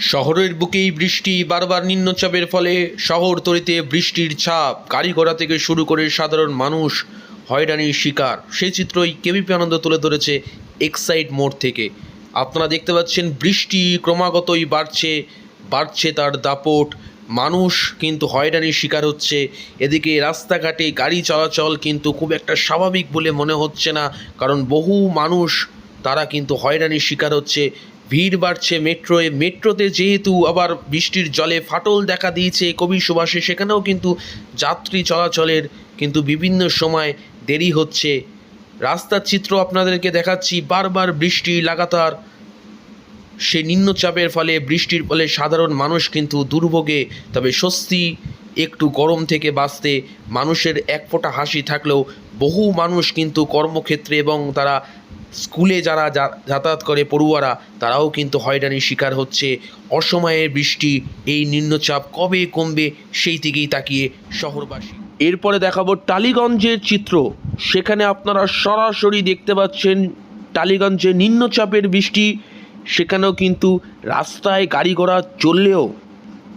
শহরের বুকেই বৃষ্টি, বারবার নিম্নচাপের ফলে শহরতলিতে বৃষ্টির ছাপ গাড়ি ঘোড়া থেকে শুরু করে সাধারণ মানুষ হয়রানির শিকার। সেই চিত্রই কেবিপি আনন্দ তুলে ধরেছে এক্সাইড মোড় থেকে। আপনারা দেখতে পাচ্ছেন বৃষ্টি ক্রমাগতই বাড়ছে বাড়ছে তার দাপট। মানুষ কিন্তু হয়রানির শিকার হচ্ছে। এদিকে রাস্তাঘাটে গাড়ি চলাচল কিন্তু খুব একটা স্বাভাবিক বলে মনে হচ্ছে না, কারণ বহু মানুষ তারা কিন্তু হয়রানির শিকার হচ্ছে। ভিড় বাড়ছে মেট্রোয়ে। মেট্রোতে যেহেতু আবার বৃষ্টির জলে ফাটল দেখা দিয়েছে কবি সুভাষে, সেখানেও কিন্তু যাত্রী চলাচলের কিন্তু বিভিন্ন সময় দেরি হচ্ছে। রাস্তার চিত্র আপনাদেরকে দেখাচ্ছি। বারবার বৃষ্টি লাগাতার সে নিম্নচাপের ফলে, বৃষ্টির ফলে সাধারণ মানুষ কিন্তু দুর্ভোগে। তবে স্বস্তি একটু গরম থেকে বাঁচতে মানুষের এক ফোঁটা হাসি থাকলেও বহু মানুষ কিন্তু কর্মক্ষেত্রে এবং তারা স্কুলে যারা যাতায়াত করে পড়ুয়ারা, তারাও কিন্তু হয়রানির শিকার হচ্ছে। অসময়ের বৃষ্টি, এই নিম্নচাপ কবে কমবে সেই দিকেই তাকিয়ে শহরবাসী। এরপরে দেখাবো টালিগঞ্জের চিত্র। সেখানে আপনারা সরাসরি দেখতে পাচ্ছেন টালিগঞ্জে নিম্নচাপের বৃষ্টি। সেখানেও কিন্তু রাস্তায় গাড়ি ঘোড়া চললেও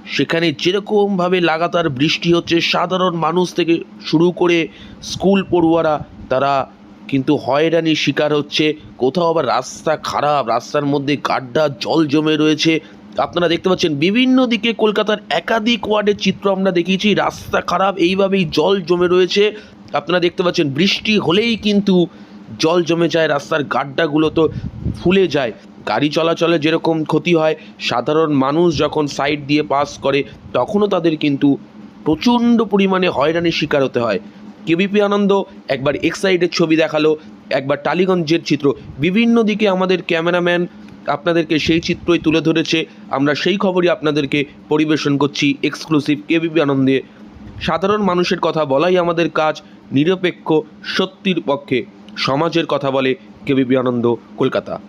সেখানে যেরকমভাবে লাগাতার বৃষ্টি হচ্ছে, সাধারণ মানুষ থেকে শুরু করে স্কুল পড়ুয়ারা, তারা কিন্তু হয়রানির শিকার হচ্ছে। কোথাও আবার রাস্তা খারাপ, রাস্তার মধ্যে গাড্ডা জল জমে রয়েছে। আপনারা দেখতে পাচ্ছেন, বিভিন্ন দিকে কলকাতার একাধিক ওয়ার্ডের চিত্র আমরা দেখিয়েছি। রাস্তা খারাপ, এইভাবেই জল জমে রয়েছে। আপনারা দেখতে পাচ্ছেন, বৃষ্টি হলেই কিন্তু জল জমে যায়, রাস্তার গাড্ডাগুলো তো ফুলে যায়। গাড়ি চলাচলে যেরকম ক্ষতি হয়, সাধারণ মানুষ যখন সাইড দিয়ে পাস করে, তখনও তাদের কিন্তু প্রচণ্ড পরিমাণে হয়রানির শিকার হতে হয়। কেবিপি আনন্দ একবার এক্সাইডের ছবি দেখাল, একবার টালিগঞ্জের চিত্র। বিভিন্ন দিকে আমাদের ক্যামেরাম্যান আপনাদেরকে সেই চিত্রই তুলে ধরেছে। আমরা সেই খবরই আপনাদেরকে পরিবেশন করছি এক্সক্লুসিভ কেবিপি আনন্দে। সাধারণ মানুষের কথা বলাই আমাদের কাজ, নিরপেক্ষ সত্যির পক্ষে। সমাজের কথা বলে কেবিপি আনন্দ, কলকাতা।